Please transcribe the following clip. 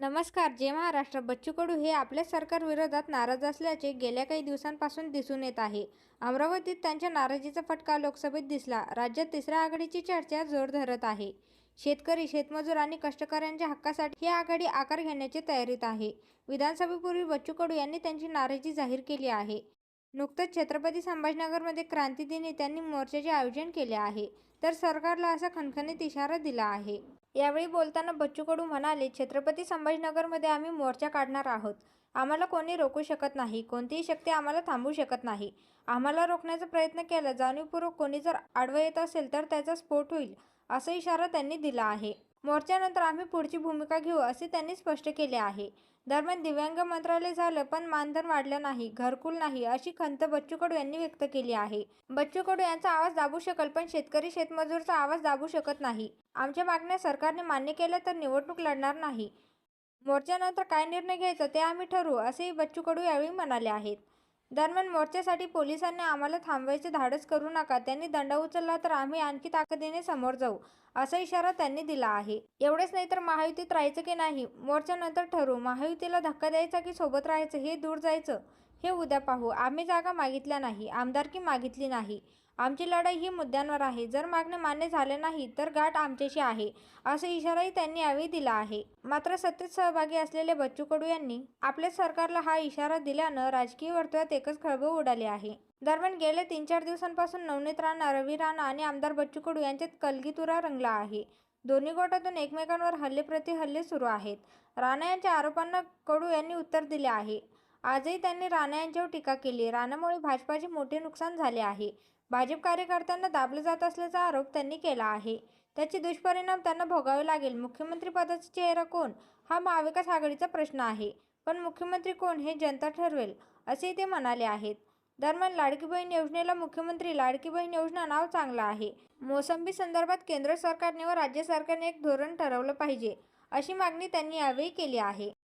नमस्कार जे महाराष्ट्र बच्चू कडू हे आपल्या सरकारविरोधात नाराज असल्याचे गेल्या काही दिवसांपासून दिसून येत आहे. अमरावतीत त्यांच्या नाराजीचा फटका लोकसभेत दिसला. राज्यात तिसऱ्या आघाडीची चर्चा जोर धरत आहे. शेतकरी शेतमजूर आणि कष्टकऱ्यांच्या हक्कासाठी ही आघाडी आकार घेण्याची तयारीत आहे. विधानसभेपूर्वी बच्चू कडू यांनी त्यांची नाराजी जाहीर केली आहे. नुकतंच छत्रपती संभाजीनगरमध्ये क्रांतीदिनी त्यांनी मोर्चाचे आयोजन केले आहे. तर सरकारला असा खणखणीत इशारा दिला आहे. यावेळी बोलताना बच्चू कडू म्हणाले छत्रपती संभाजीनगरमध्ये आम्ही मोर्चा काढणार आहोत. आम्हाला कोणी रोखू शकत नाही. कोणतीही शक्ती आम्हाला थांबवू शकत नाही. आम्हाला रोखण्याचा प्रयत्न केला. जाणीवपूर्वक कोणी जर आडवं येत असेल तर त्याचा स्फोट होईल असा इशारा त्यांनी दिला आहे. मोर्चानंतर आम्ही पुढची भूमिका घेऊ असे त्यांनी स्पष्ट केले आहे. दरम्यान दिव्यांग मंत्रालय झालं पण मानधन वाढलं नाही घरकुल नाही अशी खंत बच्चू कडू यांनी व्यक्त केली आहे. बच्चू कडू यांचा आवाज दाबू शकेल पण शेतकरी शेतमजूरचा आवाज दाबू शकत नाही. आमच्या मागण्या सरकारने मान्य केल्या तर निवडणूक लढणार नाही. मोर्चानंतर काय निर्णय घ्यायचा ते आम्ही ठरवू असेही बच्चू कडू यावेळी म्हणाले आहेत. दरम्यान मोर्चासाठी पोलिसांनी आम्हाला थांबवायचे धाडस करू नका त्यांनी दंड उचलला तर आम्ही आणखी ताकदीने समोर जाऊ असा इशारा त्यांनी दिला आहे. एवढेच नाही तर महायुतीत राहायचं की नाही? मोर्चानंतर ठरवू महायुतीला धक्का द्यायचा की सोबत राहायचं हे दूर जायचं? हे उद्या पाहू. आम्ही जागा मागितल्या नाही. आमदारकी मागितली नाही. आमची लढाई ही मुद्द्यांवर आहे. जर मागणे मान्य झाले नाही तर गाठ आमच्याशी आहे असा इशाराही त्यांनी यावेळी दिला आहे. मात्र सत्तेत सहभागी असलेले बच्चू कडू यांनी आपल्या सरकारला हा इशारा दिल्यानं राजकीय वर्तुळात एकच खळबळ उडाली आहे. दरम्यान गेल्या तीन चार दिवसांपासून नवनीत राणा रवी राणा आणि आमदार बच्चू कडू यांच्यात कलगीतुरा रंगला आहे. दोन्ही गोटातून एकमेकांवर हल्ले प्रति हल्ले सुरू आहेत. राणा यांच्या आरोपांना कडू यांनी उत्तर दिले आहे. आजही त्यांनी राणा यांच्यावर टीका केली राणामुळे भाजपाचे मोठे नुकसान झाले आहे. भाजप कार्यकर्त्यांना दाबलं जात असल्याचा आरोप त्यांनी केला आहे. त्याचे दुष्परिणाम त्यांना भोगावे लागेल. मुख्यमंत्री पदाचा चेहरा कोण? हा महाविकास आघाडीचा प्रश्न आहे. पण मुख्यमंत्री कोण हे जनता ठरवेल असेही ते म्हणाले आहेत. दरम्यान लाडकी बहीण योजनेला मुख्यमंत्री लाडकी बहीण योजना नाव चांगलं आहे. मोसंबी संदर्भात केंद्र सरकारने व राज्य सरकारने एक धोरण ठरवलं पाहिजे अशी मागणी त्यांनी यावेळी केली आहे.